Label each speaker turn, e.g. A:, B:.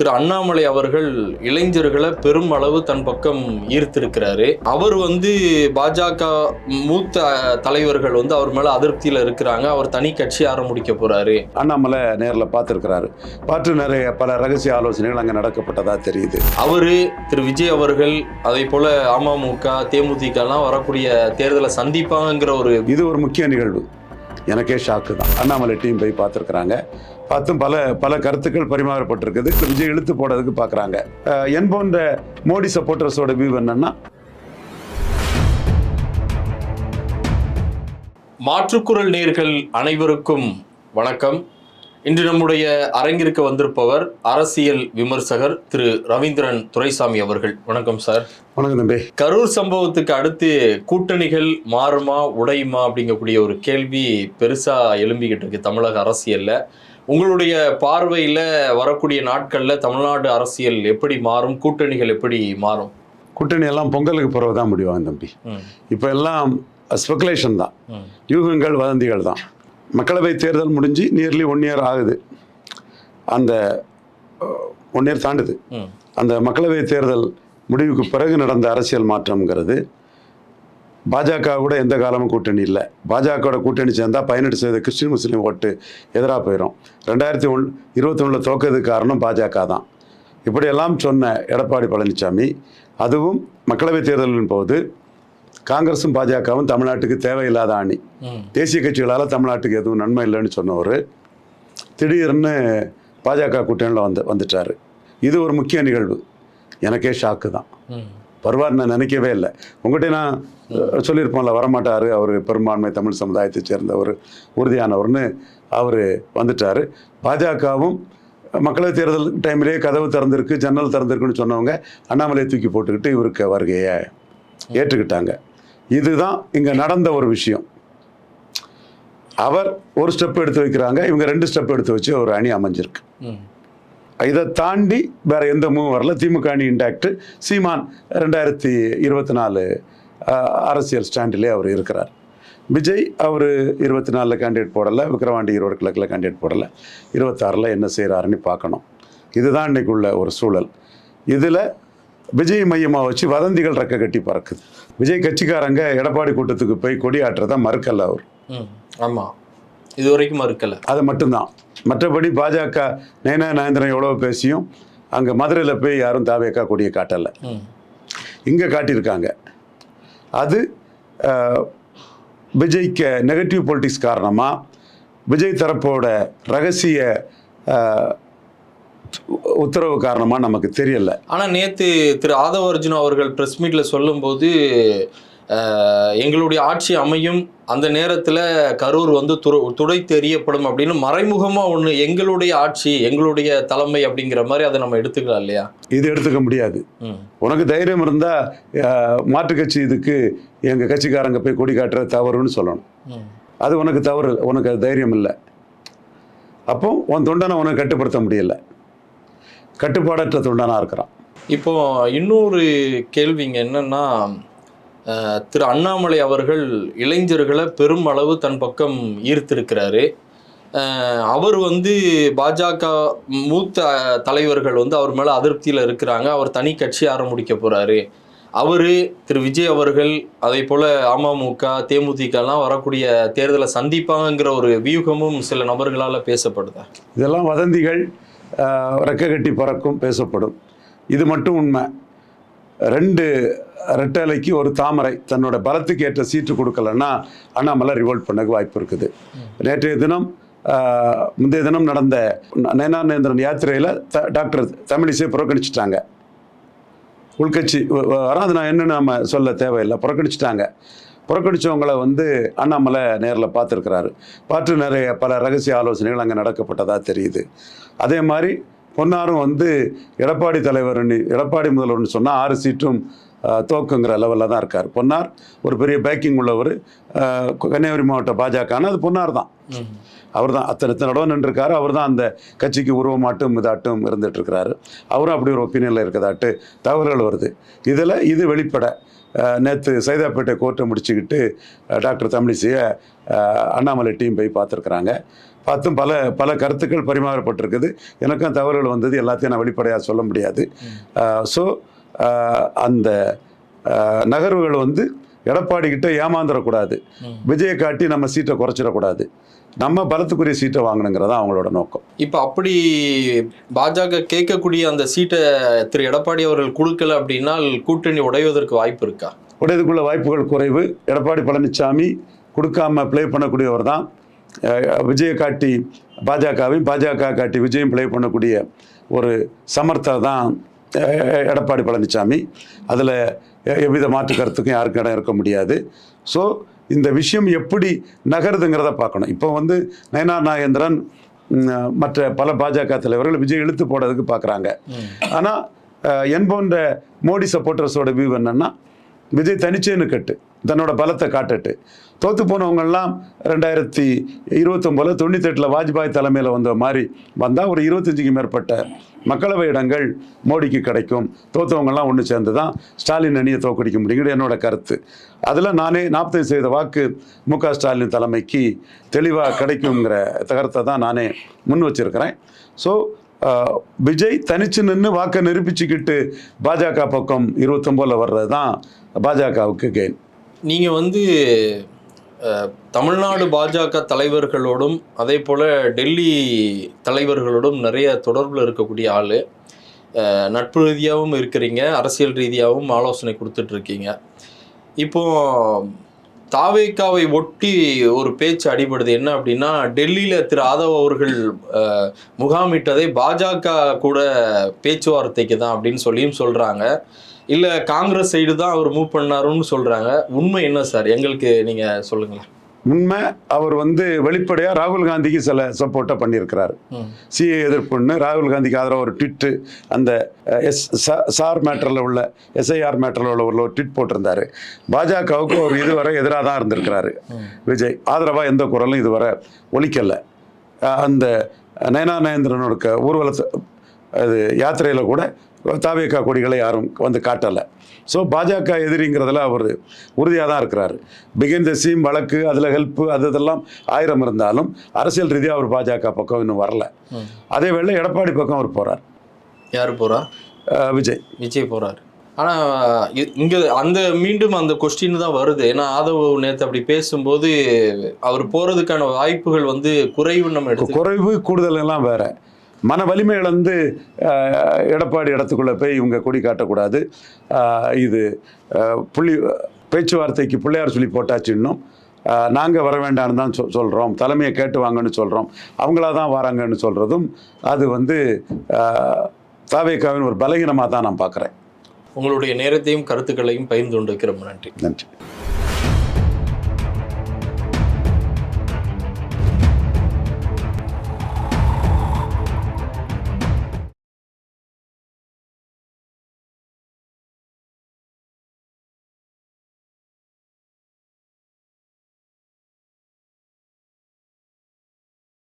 A: திரு அண்ணாமலை அவர்கள் இளைஞர்களை பெரும் அளவு தன் பக்கம் ஈர்த்திருக்கிறாரு. அவர் வந்து பாஜக மூத்த தலைவர்கள் வந்து அவர் மேல அதிருப்தியில இருக்கிறாங்க. அவர் தனி கட்சி ஆரம்பிக்க போறாரு.
B: அண்ணாமலை நேரில் பார்த்துருக்கிறாரு. பார்த்து நிறைய பல ரகசிய ஆலோசனைகள் அங்கே நடக்கப்பட்டதா தெரியுது.
A: அவரு திரு விஜய் அவர்கள் அதே போல அமமுக தேமுதிக எல்லாம் வரக்கூடிய தேர்தலை சந்திப்பாங்கிற ஒரு
B: இது ஒரு முக்கிய நிகழ்வு. எனக்கே ஷாக்கு தான். அண்ணாமலை டீம் போய் பார்த்துருக்குறாங்க. பார்த்தும் பல பல கருத்துக்கள் பரிமாறப்பட்டிருக்குது. விஜய் இழுத்து போடுறதுக்கு பார்க்குறாங்க. என் போன்ற மோடி சப்போர்ட்டர்ஸோட வியூ என்னன்னா?
A: மாற்றுக்குரல் நேர்கள் அனைவருக்கும் வணக்கம். இன்று நம்முடைய அரங்கிற்கு வந்திருப்பவர் அரசியல் விமர்சகர் திரு ரவீந்திரன் துரைசாமி அவர்கள். வணக்கம் சார்.
B: வணக்கம் தம்பி.
A: கரூர் சம்பவத்துக்கு அடுத்து கூட்டணிகள் மாறுமா உடையுமா அப்படிங்கக்கூடிய ஒரு கேள்வி பெருசா எழும்பிக்கிட்டு இருக்கு தமிழக அரசியல்ல. உங்களுடைய பார்வையில வரக்கூடிய நாட்கள்ல தமிழ்நாடு அரசியல் எப்படி மாறும்? கூட்டணிகள் எப்படி மாறும்?
B: கூட்டணி எல்லாம் பொங்கலுக்கு பிறகு தான் முடிவாங்க தம்பி இப்போ எல்லாம் ஸ்பெகுலேஷன் தான். யூகங்கள் வதந்திகள் தான். மக்களவை தேர்தல் முடிஞ்சு நியர்லி ஒன் இயர் ஆகுது. அந்த ஒன் இயர் தாண்டுது. அந்த மக்களவை தேர்தல் முடிவுக்கு பிறகு நடந்த அரசியல் மாற்றம்ங்கிறது பாஜக கூட எந்த காலமும் கூட்டணி இல்லை. பாஜகவோட கூட்டணி சேர்ந்தால் பதினெட்டு சதவீத கிறிஸ்டின் முஸ்லீம் ஓட்டு எதிராக போயிடும் ரெண்டாயிரத்தி ஒன் இருபத்தொன்னில் தோக்கிறதுக்கு காரணம் பாஜக தான். இப்படியெல்லாம் சொன்ன எடப்பாடி பழனிசாமி அதுவும் மக்களவைத் தேர்தலின் போது காங்கிரஸும் பாஜகவும் தமிழ்நாட்டுக்கு தேவையில்லாத
A: ம்,
B: தேசிய கட்சிகளால் தமிழ்நாட்டுக்கு எதுவும் நன்மை இல்லைன்னு சொன்னவர் திடீர்னு பாஜக கூட்டணியில் வந்து வந்துட்டார். இது ஒரு முக்கிய நிகழ்வு. எனக்கே ஷாக்கு தான். வருவார் நான் நினைக்கவே இல்லை. உங்கள்கிட்ட நான் சொல்லியிருப்போம்ல வரமாட்டார். அவர் பெரும்பான்மை தமிழ் சமுதாயத்தை சேர்ந்தவர் உறுதியானவர்னு அவர் வந்துட்டார். பாஜகவும் மக்களவைத் தேர்தல் டைம்லேயே கதவு திறந்திருக்கு ஜன்னல் திறந்திருக்குன்னு சொன்னவங்க அண்ணாமலையை தூக்கி போட்டுக்கிட்டு இவருக்கு வருகையை ஏற்றுக்கிட்டாங்க. இதுதான் இங்கே நடந்த ஒரு விஷயம். அவர் ஒரு ஸ்டெப் எடுத்து வைக்கிறாங்க இவங்க ரெண்டு ஸ்டெப் எடுத்து வச்சு ஒரு அணி அமைஞ்சிருக்கு. இதை தாண்டி வேற எந்த மூவும் வரல. திமுக அணி இன்டாக்ட் சீமான் ரெண்டாயிரத்தி இருபத்தி நாலு அரசியல் ஸ்டாண்டிலே அவர் இருக்கிறார். விஜய் அவர் இருபத்தி நாலில் கேண்டிடேட் போடலை. விக்ரவாண்டி இருபது கிழக்கில் கேண்டிடேட் போடலை. இருபத்தாறில் என்ன செய்கிறாருன்னு பார்க்கணும். இதுதான் இன்னைக்குள்ள ஒரு சூழல். இதில் விஜய் மையமாக வச்சு வதந்திகள் ரெக்க கட்டி பறக்குது. விஜய் கட்சிக்காரங்க எடப்பாடி கூட்டத்துக்கு போய் கொடியாட்டுறதா மறுக்கல அவர்.
A: ம், ஆமா. இது வரைக்கும் மறுக்கல.
B: அது மட்டும்தான். மற்றபடி பாஜக நயனா நயந்திரன் எவ்வளோ பேசியும் அங்கே மதுரையில் போய் யாரும் தாவேக்கா கொடியை காட்டலை. இங்கே காட்டியிருக்காங்க. அது விஜய்க்கு நெகட்டிவ் பொலிட்டிக்ஸ் காரணமாக விஜய் தரப்போட ரகசிய உத்தரவு காரணமாக நமக்கு தெரியல.
A: ஆனா நேத்து திரு ஆதவ அர்ஜுன் அவர்கள் பிரஸ் மீட்ல சொல்லும்போது எங்களுடைய ஆட்சி அமையும் அந்த நேரத்துல கரூர் வந்து துரு- துடை தெரியப்படும் அப்படின்னு மறைமுகமா ஒண்ணு எங்களுடைய ஆட்சி எங்களுடைய தலைமை அப்படிங்கிற மாதிரி அதை நம்ம எடுத்துக்கலாம் இல்லையா?
B: இது எடுத்துக்க முடியாது. உனக்கு தைரியம் இருந்தால் மாற்றுக் கட்சி இதுக்கு எங்கள் கட்சிக்காரங்க போய் கொடி காட்டுறது தவறுன்னு சொல்லணும். அது உனக்கு தவறு உனக்கு தைரியம் இல்லை. அப்போ உன் தொண்டனை உனக்கு கட்டுப்படுத்த முடியல. கட்டுப்பாடற்ற தொண்டனா இருக்கிறான்
A: இப்போ இன்னொரு கேள்விங்க என்னன்னா திரு அண்ணாமலை அவர்கள் இளைஞர்களை பெரும் அளவு தன் பக்கம் ஈர்த்திருக்கிறாரு. அவர் வந்து பாஜக மூத்த தலைவர்கள் வந்து அவர் மேல அதிருப்தியில இருக்கிறாங்க. அவர் தனி கட்சி ஆரம்பிக்க போறாரு. அவரு திரு விஜய் அவர்கள் அதே போல அமமுக தேமுதிக எல்லாம் வரக்கூடிய தேர்தலை சந்திப்பாங்கிற ஒரு வியூகமும் சில நபர்களால பேசப்படுதா.
B: இதெல்லாம் வதந்திகள். ரெக்க கட்டி பறக்கும் பேசப்படும். இது மட்டும் உண்மை. ரெண்டு ரெட்டலைக்கு ஒரு தாமரை தன்னோட பலத்துக்கு ஏற்ற சீட்டு கொடுக்கலன்னா அண்ணாமலை ரிவோல்ட் பண்ணக்கு வாய்ப்பு இருக்குது. நேற்றைய தினம் முந்தைய தினம் நடந்த நயனானேந்திரன் யாத்திரையில் த டாக்டர் தமிழிசை புறக்கணிச்சிட்டாங்க. உள்கட்சி வராது நான் என்னன்னு நம்ம சொல்ல தேவையில்லை. புறக்கணிச்சிட்டாங்க. புறக்கணிச்சவங்களை வந்து அண்ணாமலை நேரில் பார்த்துருக்கிறாரு. பார்த்து நிறைய பல ரகசிய ஆலோசனைகள் அங்கே நடக்கப்பட்டதாக தெரியுது. அதே மாதிரி பொன்னாரும் வந்து எடப்பாடி தலைவர்னு எடப்பாடி முதல்வர்னு சொன்னால் ஆறு சீட்டும் தோக்குங்கிற லெவலில் தான் இருக்கார். பொன்னார் ஒரு பெரிய பேக்கிங் உள்ளவர். கன்னியாகுமரி மாவட்ட பாஜகனா அது பொன்னார் தான். அவர் தான். அத்தனை இத்தனை இடம் நின்றுருக்காரு. அவர் தான் அந்த கட்சிக்கு உருவமாட்டும் இதாட்டும் இருந்துகிட்ருக்கிறாரு அவரும் அப்படி ஒரு ஒப்பீனியனில் இருக்கதாட்டு தகவல்கள் வருது. இதில் இது வெளிப்பட. நேற்று சைதாப்பேட்டை கோர்ட்டை முடிச்சுக்கிட்டு டாக்டர் தமிழிசையை அண்ணாமலை டீம் போய் பார்த்துருக்குறாங்க. பார்த்தும் பல பல கருத்துக்கள் பரிமாறப்பட்டிருக்குது. எனக்கும் தவறுகள் வந்தது எல்லாத்தையும் நான் வெளிப்படையாக சொல்ல முடியாது. ஸோ அந்த நகர்வுகள் வந்து எடப்பாடி கிட்ட ஏமாந்துடக்கூடாது. விஜயை காட்டி நம்ம சீட்டை குறைச்சிடக்கூடாது. நம்ம பலத்துக்குரிய சீட்டை வாங்கணுங்கிறதா அவங்களோட நோக்கம்.
A: இப்போ அப்படி பாஜக கேட்கக்கூடிய அந்த சீட்டை திரு எடப்பாடி அவர்கள் கொடுக்கல அப்படின்னா கூட்டணி உடைவதற்கு வாய்ப்பு இருக்கா?
B: உடையதுக்குள்ள வாய்ப்புகள் குறைவு. எடப்பாடி பழனிசாமி கொடுக்காம ப்ளே பண்ணக்கூடியவர் தான். விஜயை காட்டி பாஜகவையும் பாஜக காட்டி விஜயம் ப்ளே பண்ணக்கூடிய ஒரு சமர்த்தர் தான் எடப்பாடி பழனிசாமி அதில் எவ்வித மாற்று கருத்துக்கும் யாருக்கும் இடம் இருக்க முடியாது. ஸோ இந்த விஷயம் எப்படி நகருதுங்கிறத பார்க்கணும். இப்போ வந்து நயனார் நாகேந்திரன் மற்ற பல பாஜக தலைவர்கள் விஜய் இழுத்து போடுறதுக்கு பார்க்குறாங்க. ஆனால் என் போன்ற மோடி சப்போர்ட்டர்ஸோட வியூ என்னன்னா விஜய் தனிச்சேன்னு கட்டு. தன்னோட பலத்தை காட்டட்டு. தோத்து போனவங்கெல்லாம் ரெண்டாயிரத்தி இருபத்தொம்போதில் தொண்ணூத்தெட்டில் வாஜ்பாய் தலைமையில் வந்த மாதிரி வந்தால் ஒரு இருபத்தஞ்சுக்கு மேற்பட்ட மக்களவை இடங்கள் மோடிக்கு கிடைக்கும். தோத்தவங்கெல்லாம் ஒன்று சேர்ந்து தான் ஸ்டாலின் அணியை தோக்கடிக்க முடியுங்கிறது என்னோட கருத்து. அதில் நானே நாற்பது சதவீத வாக்கு மு க ஸ்டாலின் தலைமைக்கு தெளிவாக கிடைக்குங்கிற கருத்தை தான் நானே முன் வச்சிருக்கிறேன். ஸோ விஜய் தனிச்சு நின்று வாக்கை நிரூபிச்சுக்கிட்டு பாஜக பக்கம் இருபத்தொம்போதில் வர்றது தான் பாஜகவுக்கு கெயின்
A: நீங்கள் வந்து தமிழ்நாடு பாஜக தலைவர்களோடும் அதே போல் டெல்லி தலைவர்களோடும் நிறைய தொடர்பில் இருக்கக்கூடிய ஆள். நட்பு ரீதியாகவும் இருக்கிறீங்க அரசியல் ரீதியாகவும் ஆலோசனை கொடுத்துட்ருக்கீங்க. இப்போ தாவேக்காவை ஒட்டி ஒரு பேச்சு அடிபடுது. என்ன அப்படின்னா டெல்லியில் திரு. ஆதவ் அவர்கள் முகாமிட்டதை பாஜக கூட பேச்சுவார்த்தைக்கு தான் அப்படின்னு சொல்லியும் சொல்கிறாங்க இல்லை காங்கிரஸ் சைடு தான் அவர் மூவ் பண்ணாருன்னு சொல்கிறாங்க உண்மை என்ன சார் எங்களுக்கு நீங்கள் சொல்லுங்களேன்.
B: உண்மை அவர் வந்து வெளிப்படையாக ராகுல் காந்திக்கு சில சப்போர்ட்டை பண்ணியிருக்கிறார். சிஏ எதிர்ப்புன்னு ராகுல் காந்திக்கு ஆதரவு ஒரு ட்விட்டு அந்த எஸ் சார் மேட்டரில் உள்ள எஸ்ஐஆர் மேட்டரில் உள்ள ஒரு ட்விட் போட்டிருந்தாரு. பாஜகவுக்கு அவர் இதுவரை எதிராக தான் இருந்திருக்கிறாரு. விஜய் ஆதரவாக எந்த குரலும் இதுவரை ஒலிக்கலை. அஹ், அந்த நயனா நயேந்திரனோட ஊர்வலத்தை அது யாத்திரையில் கூட தாவேக்கா கொடிகளை யாரும் வந்து காட்டலை. ஸோ பாஜக எதிரிங்கிறதுல அவர் உறுதியாக தான் இருக்கிறாரு. பிகின் த சீம் வழக்கு அதில் ஹெல்ப்பு அது இதெல்லாம் ஆயிரம் இருந்தாலும் அரசியல் ரீதியாக அவர் பாஜக பக்கம் இன்னும் வரல. அதே வேளை எடப்பாடி பக்கம் அவர் போகிறார்
A: யார் போகிறா
B: விஜய்.
A: விஜய் போகிறாரு ஆனால் இங்கே அந்த மீண்டும் அந்த கொஸ்டின் தான் வருது. ஏன்னா ஆதவ் நேற்று அப்படி பேசும்போது அவர் போகிறதுக்கான வாய்ப்புகள் வந்து குறைவுன்னு நம்ம எடுத்து
B: குறைவு கூடுதல் எல்லாம் வேற. மன வலிமை இழந்து எடப்பாடி இடத்துக்குள்ளே போய் இவங்க கொடி காட்டக்கூடாது. இது புள்ளி பேச்சுவார்த்தைக்கு பிள்ளையார் சொல்லி போட்டாச்சு இன்னும். நாங்கள் வர வேண்டாம்னு தான் சொல் சொல்கிறோம் தலைமையை கேட்டு வாங்கன்னு சொல்கிறோம் அவங்களா தான் வராங்கன்னு சொல்கிறதும் அது வந்து தாவேக்காவின் ஒரு பலகீனமாக தான் நான் பார்க்குறேன்
A: உங்களுடைய நேரத்தையும் கருத்துக்களையும் பகிர்ந்து கொண்டு ரொம்ப நன்றி.
B: நன்றி.